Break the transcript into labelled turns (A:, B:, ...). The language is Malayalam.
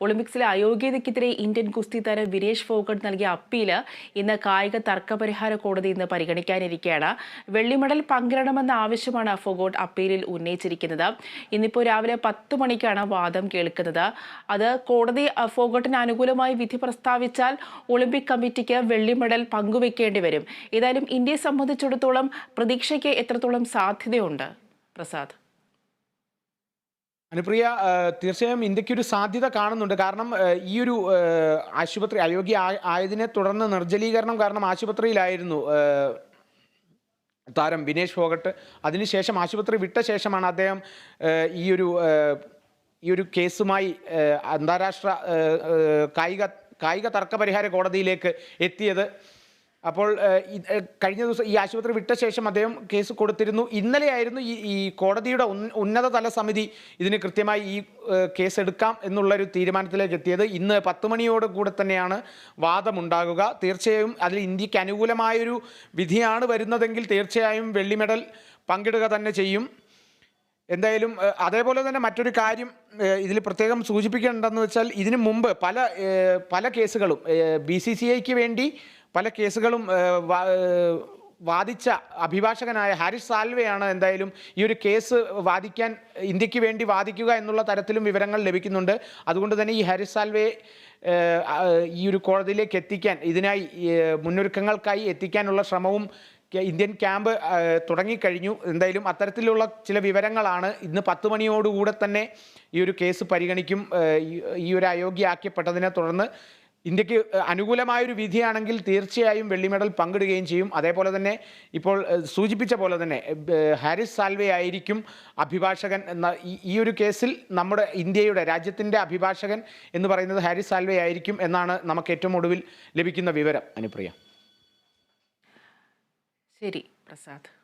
A: ഒളിമ്പിക്സിലെ അയോഗ്യതയ്ക്കെതിരെ ഇന്ത്യൻ ഗുസ്തി താരം വിനേഷ് ഫോഗട്ട് നൽകിയ അപ്പീൽ ഇന്ന് കായിക തർക്കപരിഹാര കോടതി ഇന്ന് പരിഗണിക്കാനിരിക്കെയാണ് വെള്ളിമെഡൽ പങ്കിടണമെന്ന ആവശ്യമാണ് ഫോഗോട്ട് അപ്പീലിൽ ഉന്നയിച്ചിരിക്കുന്നത്. ഇന്നിപ്പോൾ രാവിലെ പത്ത് മണിക്കാണ് വാദം കേൾക്കുന്നത്. അത് കോടതി ഫോഗട്ടിന് അനുകൂലമായി വിധി പ്രസ്താവിച്ചാൽ ഒളിമ്പിക് കമ്മിറ്റിക്ക് വെള്ളി മെഡൽ പങ്കുവെക്കേണ്ടി വരും. ഏതായാലും ഇന്ത്യയെ സംബന്ധിച്ചിടത്തോളം പ്രതീക്ഷയ്ക്ക് എത്രത്തോളം സാധ്യതയുണ്ട്? പ്രസാദ്.
B: അനുപ്രിയ തീർച്ചയായും ഇന്ത്യക്കൊരു സാധ്യത കാണുന്നുണ്ട്. കാരണം ഈ ഒരു ആശുപത്രി അയോഗ്യ ആയതിനെ തുടർന്ന് നിർജലീകരണം കാരണം ആശുപത്രിയിലായിരുന്നു താരം വിനേഷ് ഫോഗട്ട്. അതിനുശേഷം ആശുപത്രി വിട്ട ശേഷമാണ് അദ്ദേഹം ഈ ഒരു ഈ ഒരു കേസുമായി അന്താരാഷ്ട്ര കായിക കായിക തർക്ക പരിഹാര കോടതിയിലേക്ക് എത്തിയത്. അപ്പോൾ കഴിഞ്ഞ ദിവസം ഈ ആശുപത്രി വിട്ട ശേഷം അദ്ദേഹം കേസ് കൊടുത്തിരുന്നു. ഇന്നലെയായിരുന്നു ഈ ഈ കോടതിയുടെ ഉന്നതതല സമിതി ഇതിന് കൃത്യമായി ഈ കേസ് എടുക്കാം എന്നുള്ളൊരു തീരുമാനത്തിലേക്ക് എത്തിയത്. ഇന്ന് പത്ത് മണിയോട് കൂടെ തന്നെയാണ് വാദമുണ്ടാകുക. തീർച്ചയായും അതിൽ ഇന്ത്യയ്ക്ക് അനുകൂലമായൊരു വിധിയാണ് വരുന്നതെങ്കിൽ തീർച്ചയായും വെള്ളി മെഡൽ പങ്കിടുക തന്നെ ചെയ്യും. എന്തായാലും അതേപോലെ തന്നെ മറ്റൊരു കാര്യം ഇതിൽ പ്രത്യേകം സൂചിപ്പിക്കേണ്ടതെന്ന് വെച്ചാൽ ഇതിനു മുമ്പ് പല പല കേസുകളും ബി സി സി ഐക്ക് വേണ്ടി പല കേസുകളും വാദിച്ച അഭിഭാഷകനായ ഹാരിസ് സാൽവെയാണ് എന്തായാലും ഈ ഒരു കേസ് വാദിക്കാൻ ഇന്ത്യയ്ക്ക് വേണ്ടി വാദിക്കുക എന്നുള്ള തരത്തിലും വിവരങ്ങൾ ലഭിക്കുന്നുണ്ട്. അതുകൊണ്ട് തന്നെ ഈ ഹാരിസ് സാൽവെ ഈ ഒരു കോടതിയിലേക്ക് എത്തിക്കാൻ ഇതിനായി മുന്നൊരുക്കങ്ങൾക്കായി എത്തിക്കാനുള്ള ശ്രമവും ഇന്ത്യൻ ക്യാമ്പ് തുടങ്ങിക്കഴിഞ്ഞു. എന്തായാലും അത്തരത്തിലുള്ള ചില വിവരങ്ങളാണ് ഇന്ന് പത്ത് മണിയോടുകൂടെ തന്നെ ഈ ഒരു കേസ് പരിഗണിക്കും ഈ- ഒരു ഒരു അയോഗ്യയാക്കപ്പെട്ടതിനെ തുടർന്ന് ഇന്ത്യയ്ക്ക് അനുകൂലമായൊരു വിധിയാണെങ്കിൽ തീർച്ചയായും വെള്ളി മെഡൽ പങ്കിടുകയും ചെയ്യും. അതേപോലെ തന്നെ ഇപ്പോൾ സൂചിപ്പിച്ച പോലെ തന്നെ ഹാരിസ് സാൽവെ ആയിരിക്കും അഭിഭാഷകൻ എന്ന ഈ- ഒരു കേസിൽ നമ്മുടെ ഇന്ത്യയുടെ രാജ്യത്തിന്റെ അഭിഭാഷകൻ എന്ന് പറയുന്നത് ഹാരിസ് സാൽവെ ആയിരിക്കും എന്നാണ് നമുക്ക് ഏറ്റവും ഒടുവിൽ ലഭിക്കുന്ന വിവരം. അനുപ്രിയ.
A: ശരി പ്രസാദ്.